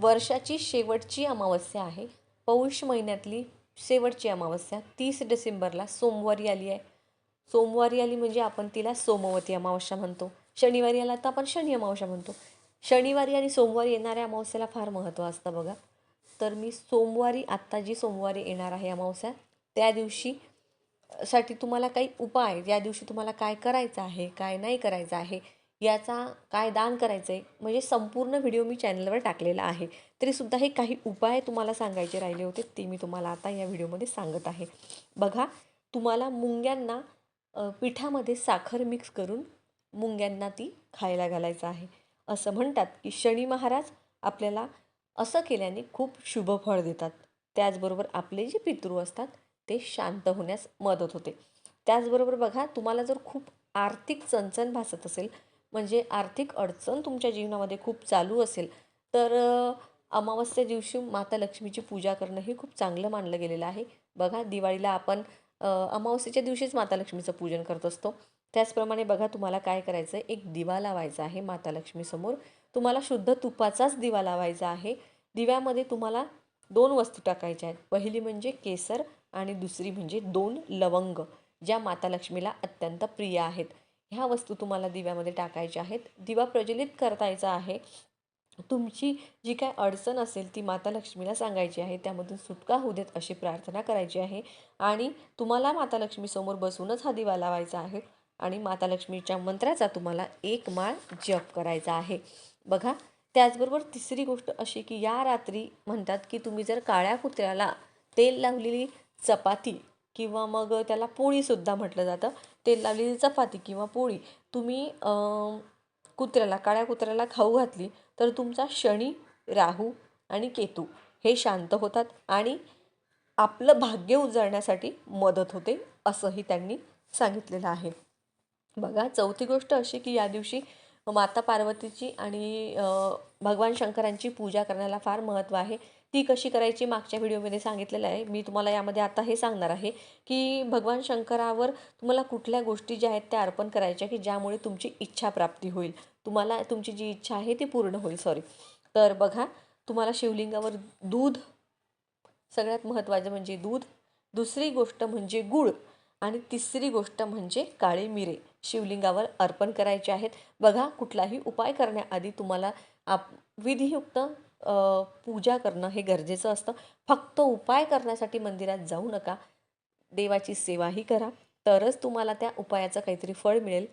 वर्षाची शेवटची अमावस्या आहे. पौष महिन्यातली शेवटची अमावस्या तीस डिसेंबरला सोमवारी आली आहे. सोमवारी आली म्हणजे आपण तिला सोमवती अमावस्या म्हणतो. शनिवारी आला तर आपण शनी अमावस्या म्हणतो. शनिवारी आणि सोमवारी येणाऱ्या अमावस्याला फार महत्त्व असतं बघा. तर मी सोमवारी आत्ता जी सोमवारी येणार आहे अमावस्या त्या दिवशी साठी तुम्हाला काही उपाय या दिवशी तुम्हाला काय करायचं आहे काय नाही करायचं आहे याचा काय दान करायचं आहे म्हणजे संपूर्ण व्हिडिओ मी चॅनलवर टाकलेला आहे. तरीसुद्धा हे काही उपाय तुम्हाला सांगायचे राहिले होते ते मी तुम्हाला आता या व्हिडिओमध्ये सांगत आहे. बघा तुम्हाला मुंग्यांना पिठामध्ये साखर मिक्स करून मुंग्यांना ती खायला घालायचं आहे. असं म्हणतात की शनी महाराज आपल्याला असं केल्याने खूप शुभ फळ देतात. त्याचबरोबर आपले जे पितृ असतात ते शांत होण्यास मदत होते. त्याचबरोबर बघा तुम्हाला जर खूप आर्थिक चणचण भासत असेल म्हणजे आर्थिक अडचण तुमच्या जीवनामध्ये खूप चालू असेल तर अमावस्या दिवशी माता लक्ष्मीची पूजा करणं हे खूप चांगलं मानलं गेलेलं आहे. बघा दिवाळीला आपण अमावस्येच्या दिवशीच माता लक्ष्मीचं पूजन करत असतो. त्याचप्रमाणे बघा तुम्हाला काय करायचं आहे एक दिवा लावायचा आहे माता लक्ष्मीसमोर तुम्हाला शुद्ध तुपाचाच दिवा लावायचा आहे. दिव्यामध्ये तुम्हाला दोन वस्तू टाकायच्या आहेत. पहिली म्हणजे केसर आणि दुसरी म्हणजे दोन लवंग ज्या माता लक्ष्मीला अत्यंत प्रिय आहेत. ह्या वस्तू तुम्हाला दिव्यामध्ये टाकायच्या आहेत. दिवा प्रज्वलित करतायचा आहे. तुमची जी काय अडचण असेल ती माता लक्ष्मीला सांगायची आहे. त्यामधून सुटका होऊ देत अशी प्रार्थना करायची आहे. आणि तुम्हाला माता लक्ष्मीसमोर बसूनच हा दिवा लावायचा आहे. आणि माता लक्ष्मीच्या मंत्राचा तुम्हाला एक माळ जप करायचा आहे. बघा त्याचबरोबर तिसरी गोष्ट अशी की या रात्री म्हणतात की तुम्ही जर काळ्या कुत्र्याला तेल लावलेली चपाती किंवा मग त्याला पोळीसुद्धा म्हटलं जातं. तेल लावलेली चपाती किंवा पोळी. तुम्ही कुत्र्याला काळ्या कुत्र्याला खाऊ घातली तर तुमचा शनी राहू आणि केतू हे शांत होतात आणि आपलं भाग्य उजळण्यासाठी मदत होते असंही त्यांनी सांगितलेलं आहे. बघा चौथी गोष्ट अशी की या दिवशी माता पार्वतीची आणि भगवान शंकरांची पूजा करण्याला फार महत्त्व आहे. ती कशी करायची मागच्या व्हिडिओमध्ये सांगितलेलं आहे. मी तुम्हाला यामध्ये आता हे सांगणार आहे की भगवान शंकरावर तुम्हाला कुठल्या गोष्टी ज्या आहेत त्या अर्पण करायच्या की ज्यामुळे तुमची इच्छा प्राप्ती होईल. तुम्हाला तुमची जी इच्छा आहे ती पूर्ण होईल. सॉरी. तर बघा तुम्हाला शिवलिंगावर दूध सगळ्यात महत्त्वाचं म्हणजे दूध. दुसरी गोष्ट म्हणजे गूळ आणि तिसरी गोष्ट म्हणजे काळे मिरे. शिवलिंगावर अर्पण करायचे आहेत. बघा कुठलाही उपाय करण्याआधी तुम्हाला आप विधियुक्त पूजा करणं हे गरजेचं असतं. फक्त उपाय करण्यासाठी मंदिरात जाऊ नका. देवाची सेवाही करा. तरच तुम्हाला त्या उपायाचं काहीतरी फळ मिळेल.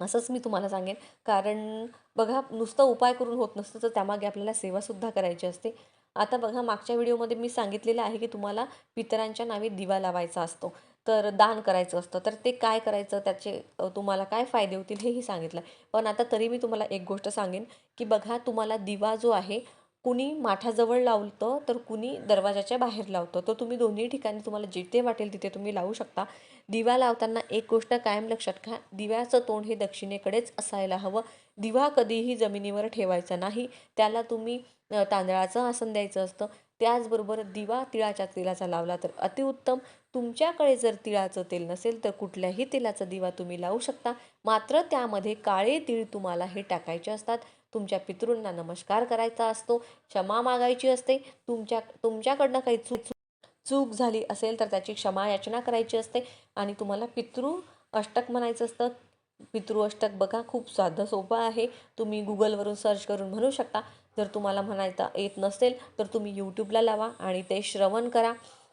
असंच मी तुम्हाला सांगेन. कारण बघा नुसतं उपाय करून होत नसतं तर त्यामागे आपल्याला सेवासुद्धा करायची असते. आता बघा मागच्या व्हिडिओमध्ये मी सांगितलेलं आहे की तुम्हाला पितरांच्या नावे दिवा लावायचा असतो. तर दान करायचं असतं. तर ते काय करायचं? त्याचे तुम्हाला काय फायदे होतील हेही सांगितलं. पण आता तरी मी तुम्हाला एक गोष्ट सांगेन की बघा तुम्हाला दिवा जो आहे कुणी माठाजवळ लावतं तर कुणी दरवाजाच्या बाहेर लावतं. तर तुम्ही दोन्ही ठिकाणी तुम्हाला जिथे वाटेल तिथे तुम्ही लावू शकता. दिवा लावताना एक गोष्ट कायम लक्षात घ्या दिव्याचं तोंड हे दक्षिणेकडेच असायला हवं. दिवा कधीही जमिनीवर ठेवायचा नाही. त्याला तुम्ही तांदळाचं आसन द्यायचं असतं. त्याचबरोबर दिवा तिळाच्या तेलाचा लावला तर अतिउत्तम. तुमच्याकडे जर तिळाचं तेल नसेल तर कुठल्याही तेलाचा दिवा तुम्ही लावू शकता. मात्र त्यामध्ये काळे तीळ तुम्हाला हे टाकायचे असतात. तुमच्या पितृंना नमस्कार करायचा असतो. क्षमा मागायची असते. तुमच्या तुमच्याकडनं काही चूक चूक झाली असेल तर त्याची क्षमा याचना करायची असते. आणि तुम्हाला पितृ अष्टक म्हणायचं असतं. पितृ अष्टक बघा खूप साधं सोपं आहे. तुम्ही गुगलवरून सर्च करून म्हणू शकता. जर तुम्हाला म्हणायचा येत नसेल तर तुम्ही यूट्यूबला लावा आणि ते श्रवण करा.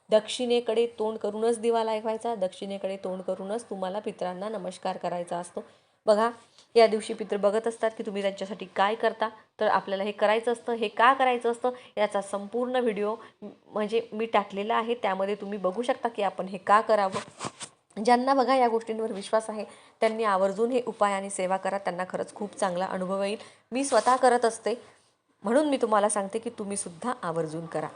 दक्षिणेकडे तोंड करूनच दिवा लावायचा. दक्षिणेकडे तोंड करूनच तुम्हाला पित्रांना नमस्कार करायचा असतो. बघा या दिवशी पित्र बघत असतात की तुम्ही त्यांच्यासाठी काय करता. तर आपल्याला हे करायचं असतं. हे का करायचं असतं? याचा संपूर्ण व्हिडिओ म्हणजे मी टाकलेला आहे. त्यामध्ये तुम्ही बघू शकता की आपण हे का करावं. ज्यांना बघा या गोष्टींवर विश्वास आहे त्यांनी आवर्जून हे उपाय आणि सेवा करा. त्यांना खरंच खूप चांगला अनुभव येईल. मी स्वतः करत असते. म्हणून मी तुम्हाला सांगते की तुम्हीसुद्धा आवर्जून करा.